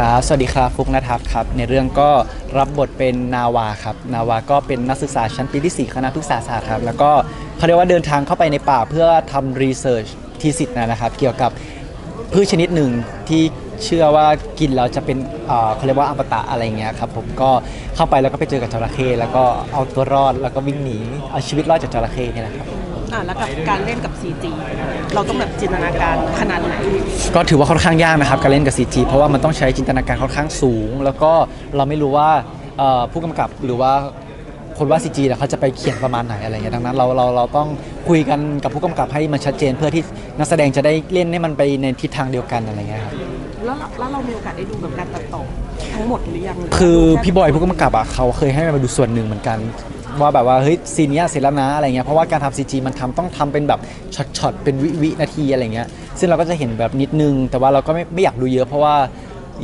ครับ สวัสดีครับฟุกนทัศน์ครับ ในเรื่องก็รับบทเป็นนาวาครับ นาวาก็เป็นนักศึกษาชั้นปีที่ 4 คณะพฤกษาศาสตร์ครับ แล้วก็เขาเรียกว่าเดินทางเข้าไปในป่าเพื่อทำรีเสิร์ชทีสิทธ์นะครับ เกี่ยวกับพืชชนิดหนึ่งที่เชื่อว่ากินแล้วจะเป็นเขาเรียกว่าอมตะอะไรเงี้ยครับผมก็เข้าไปแล้วก็ไปเจอกับจระเข้แล้วก็เอาตัวรอดแล้วก็วิ่งหนีเอาชีวิตรอดจากจระเข้นี่แหละครับ อะแล้วกับการเล่นกับ CG เราต้องแบบจินตนาการขนาดไหน ก็ถือว่าค่อนข้างยากนะครับการเล่นกับ CG เพราะว่ามันต้องใช้จินตนาการค่อนข้างสูง แล้วก็เราไม่รู้ว่าเอ่อผู้กำกับหรือว่าคนว่า CG เนี่ยเขาจะไปเขียนประมาณไหนอะไรเงี้ยดังนั้นเราเราเราต้องคุยกันกับผู้กำกับให้มันชัดเจน เพื่อที่นักแสดงจะได้เล่นให้มันไปในทิศทางเดียวกันอะไรเงี้ยครับ แล้วเราแล้วเรามีโอกาสได้ดูแบบการตัดต่อทั้งหมดหรือยังคือพี่บอยผู้กำกับอะเขาเคยให้มาดูส่วนหนึ่งเหมือนกัน ว่าแบบว่าเฮ้ยซีนเนี้ยเสร็จแล้วนะอะไรเงี้ยเพราะว่าการทำ CG มันทำต้องทำเป็นแบบช็อตๆเป็นวิวินาทีอะไรเงี้ยซึ่งเราก็จะเห็นแบบนิดนึง แต่ว่าเราก็ไม่ไม่อยากดูเยอะ เพราะว่า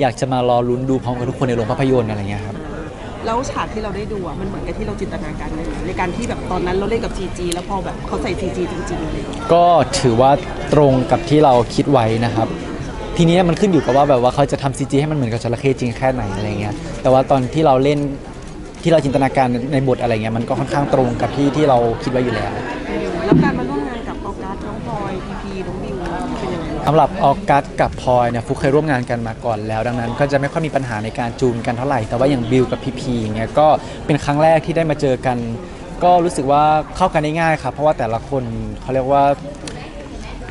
อยากจะมารอลุ้นดูพร้อมกับทุกคนในโรงภาพยนตร์อะไรเงี้ยครับ แล้วฉากที่เราได้ดูอะมันเหมือนกับที่เราจินตนาการเลยในการที่แบบตอนนั้นเราเล่นกับ CG แล้วพอแบบเขาใส่ CG จริงๆอะไรอย่างเลยก็ถือว่าตรงกับที่เราคิดไว้นะครับ ทีนี้มันขึ้นอยู่กับว่าแบบว่าเขาจะทำ CG ให้มันเหมือนกับจระเข้จริงแค่ไหนอะไรเงี้ยแต่ว่าตอนที่เราเล่น ที่เราจินตนาการในบทอะไรเงี้ยมันก็ค่อนข้างตรงกับที่ที่เราคิดไว้อยู่แล้วแล้วการมาร่วมงานกับออกัสน้องพลอยพีพีน้องบิวเป็นยังไงบ้างสำหรับออกัสกับพลอยเนี่ยฟุกเคยร่วมงานกันมาก่อนแล้ว ดังนั้น ก็จะไม่ค่อยมีปัญหาในการจูนกันเท่าไหร่ แต่ว่าอย่างบิวกับพีพีเนี่ยก็เป็นครั้งแรกที่ได้มาเจอกัน ก็รู้สึกว่าเข้ากันได้ง่ายครับเพราะว่าแต่ละคนเขาเรียกว่า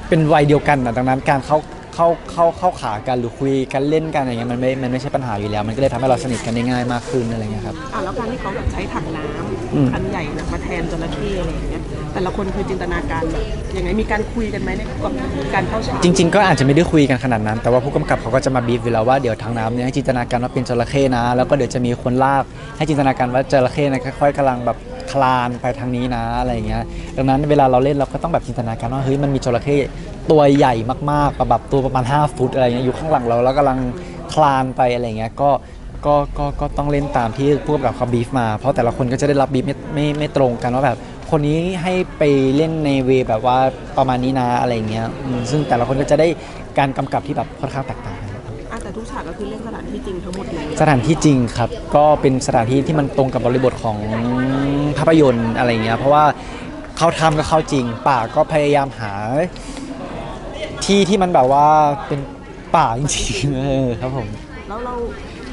เป็นวัยเดียวกันนะดังนั้นการเข้า เข้าเข้าเข้าขากันหรือคุยกันเล่นกันอะไรเงี้ยมันไม่มันไม่ใช่ปัญหาอยู่แล้ว มันก็เลยทำให้เราสนิทกันได้ง่ายมากขึ้นอะไรเงี้ยครับ อะแล้วการที่เขาแบบใช้ถังน้อืมำอันใหญ่นะมาแทนจระเข้อะไรอย่างเงี้ยแต่ละคนคือจินตนาการแบบยังไงมีการคุยกันไหมในกับการเข้าฉากจริง ๆ ก็อาจจะไม่ได้คุยกันขนาดนั้น แต่ว่าผู้กำกับเขาก็จะมาบีฟอยู่แล้วว่าเดี๋ยวทางน้ำเนี่ยให้จินตนาการว่าเป็นจระเข้นะ แล้วก็เดี๋ยวจะมีคนลากให้จินตนาการว่าจระเข้นะค่อยๆกำลังแบบคลานไปทางนี้นะอะไรอย่างเงี้ยดังนั้นเวลาเราเล่นเราก็ต้องแบบจินตนาการว่าเฮ้ยมันมีจระเข้ ตัวใหญ่มากๆแบบตัวประมาณ 5 ฟุตอะไรเงี้ยอยู่ข้างหลังเราแล้วกำลังคลานไปอะไรเงี้ยก็ก็ก็ก็ต้องเล่นตามที่ผู้กำกับเขาบีฟมา เพราะแต่ละคนก็จะได้รับบีฟไม่ไม่ไม่ตรงกันว่าแบบ คนนี้ให้ไปเล่นในเวแบบว่าประมาณนี้นะอะไรเงี้ยอืมซึ่งแต่ละคนก็จะได้การกำกับที่แบบค่อนข้างแตกต่างกัน อะแต่ทุกฉากก็คือเล่นสถานที่จริงทั้งหมดเลยสถานที่จริงครับ ก็เป็นสถานที่ที่มันตรงกับบริบทของภาพยนตร์อะไรเงี้ยเพราะว่าเขาทำก็เข้าจริง ป่าก็พยายามหา ที่ที่มันแบบว่าเป็นป่าจริงๆเออครับผม แล้วเรา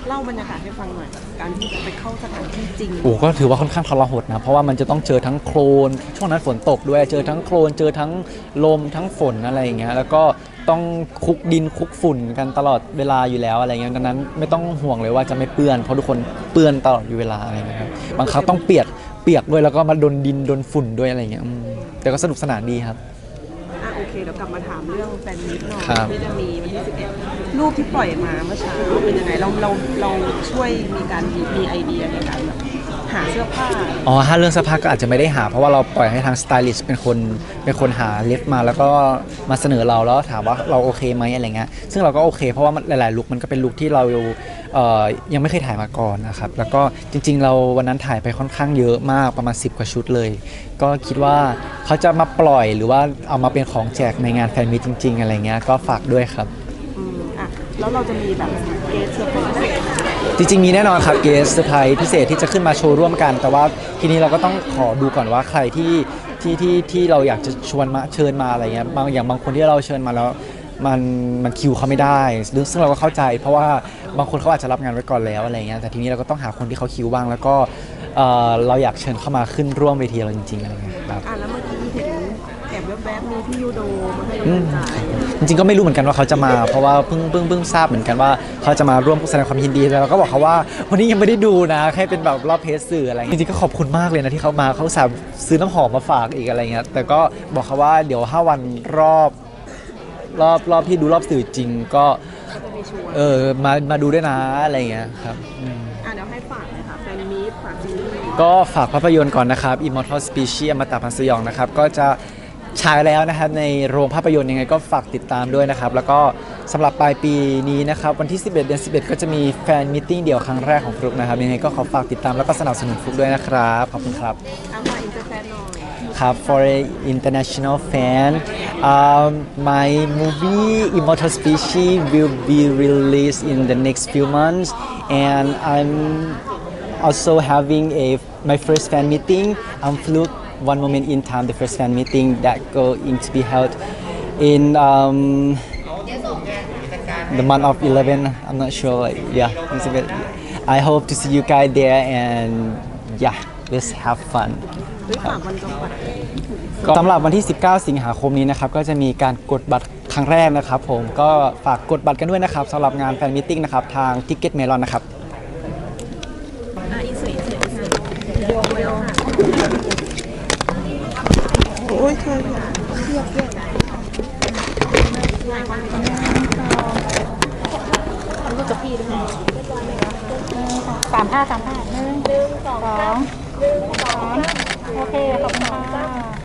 เล่าบรรยากาศให้ฟังหน่อยแบบการที่จะไปเข้าสถานที่จริงโอ้ก็ถือว่าค่อนข้างทรหดนะเพราะว่ามันจะต้องเจอทั้งโคลนช่วงนั้นฝนตกด้วยเจอทั้งโคลนเจอทั้งลมทั้งฝนอะไรอย่างเงี้ยแล้วก็ต้องคลุกดินคลุกฝุ่นกันตลอดเวลาอยู่แล้วอะไรเงี้ยดังนั้นไม่ต้องห่วงเลยว่าจะไม่เปื้อนเพราะทุกคนเปื้อนตลอดอยู่เวลาอะไรเงี้ยครับบางครั้งต้องเปียกเปียกด้วยแล้วก็มาโดนดินโดนฝุ่นด้วยอะไรเงี้ยอืมแต่ก็สนุกสนานดีครับอะโอ เคเดี๋ยวกลับมาถามเรื่องแฟนมิตหน่อยครับ ที่จะมีวันที่11รูปที่ปล่อยมาเมื่อเช้าเป็นยังไงเราเราเราช่วยมีการมีไอเดียในการแบบ หาเสื้อผ้าอ๋อถ้าเรื่องเสื้อผ้าก็อาจจะไม่ได้หา เพราะว่าเราปล่อยให้ทางสไตลิสต์เป็นคนเป็นคนหาเล็บมาแล้วก็มาเสนอเราแล้วถามว่าเราโอเคไหมอะไรเงี้ยซึ่งเราก็โอเค เพราะว่ามันหลายๆลุคมันก็เป็นลุคที่เราเอ่อยังไม่เคยถ่ายมาก่อนนะครับแล้วก็จริง ๆ เราวันนั้นถ่ายไปค่อนข้างเยอะมากประมาณ 10 กว่าชุดเลย ก็คิดว่าเขาจะมาปล่อยหรือว่าเอามาเป็นของแจกในงานแฟนมิตจริง ๆ อะไรเงี้ยก็ฝากด้วยครับ แล้วเราจะมีแบบเกสเซอร์ไพรส์จริงๆมีแน่นอนครับเกสเซอร์ไพรส์พิเศษที่จะขึ้นมาโชว์ร่วมกัน แต่ว่าทีนี้เราก็ต้องขอดูก่อนว่าใครที่ที่ที่ที่เราอยากจะชวนมาเชิญมาอะไรเงี้ยบางอย่างบางคนที่เราเชิญมาแล้วมันมันคิวเขาไม่ได้ ซึ่งซึ่งเราก็เข้าใจ เพราะว่าบางคนเขาอาจจะรับงานไว้ก่อนแล้วอะไรเงี้ยแต่ทีนี้เราก็ต้องหาคนที่เขาคิวบ้างแล้วก็เอ่อเราอยากเชิญเข้ามาขึ้นร่วมเวทีเราจริงๆอะไรเงี้ยครับ อะแล้วเมื่อกี้เห็น แอบแวบๆมีพี่ยูโดมาให้อืกำลัมงใจจริงๆก็ไม่รู้เหมือนกันว่าเขาจะมา เพราะว่าเพิ่งเพิ่งเพิ่งทราบเหมือนกันว่าเขาจะมาร่วมแสดงความยินดีแล้วเราก็บอกเขาว่าวันนี้ยังไม่ได้ดูนะแค่เป็นแบบรอบเพจสื่ออะไรจริงๆก็ขอบคุณมากเลยนะที่เขามาเขาอุตสาห์ซื้อน้ำหอมมาฝากอีกอะไรเงี้ยแต่ก็บอกเขาว่าเดี๋ยวห้าวันรอบรอบรอบที่ดูรอบสื่อจริงก็จะมีชวนเออมามาดูด้วยนะอะไรเงี้ยครับอืม อะเดี๋ยวให้ฝากเลยค่ะแฟนมีตฝากซีรีส์ก็ฝากภาพยนตร์ก่อนนะครับ Immortal Species อมตะพันธ์สยองนะครับ ก็จะ ฉายแล้วนะครับในโรงภาพยนตร์ยังไงก็ฝากติดตามด้วยนะครับ แล้วก็สำหรับปลายปีนี้นะครับ วันที่ 11 เดือน 11 ก็จะมีแฟนมิทติ้งเดี่ยวครั้งแรกของฟลุกนะครับ ยังไงก็ขอฝากติดตามแล้วก็สนับสนุนฟลุกด้วยนะครับ ขอบคุณครับ เอาฝาอินเตอร์แฟนหน่อย ครับ for a international fan Um, my movie Immortal Species will be released in the next few months, and I'm also having a my first fan meeting. I'm Fluke. One moment in time, the first fan meeting that going to be held in um, the month of 11. I'm not sure. Like, yeah, it's a bit. I hope to see you guys there, and yeah, let's have fun. สำหรับวันที่ 19 สิงหาคมนี้นะครับ ก็จะมีการกดบัตรครั้งแรกนะครับ ผมก็ฝากกดบัตรกันด้วยนะครับสำหรับงานแฟนมิทติ้งนะครับ ทาง Ticket Melon นะครับ โอ้ยเธอสามห้าสามห้าหนึ่งสองสามโอเค ขอบคุณค่ะ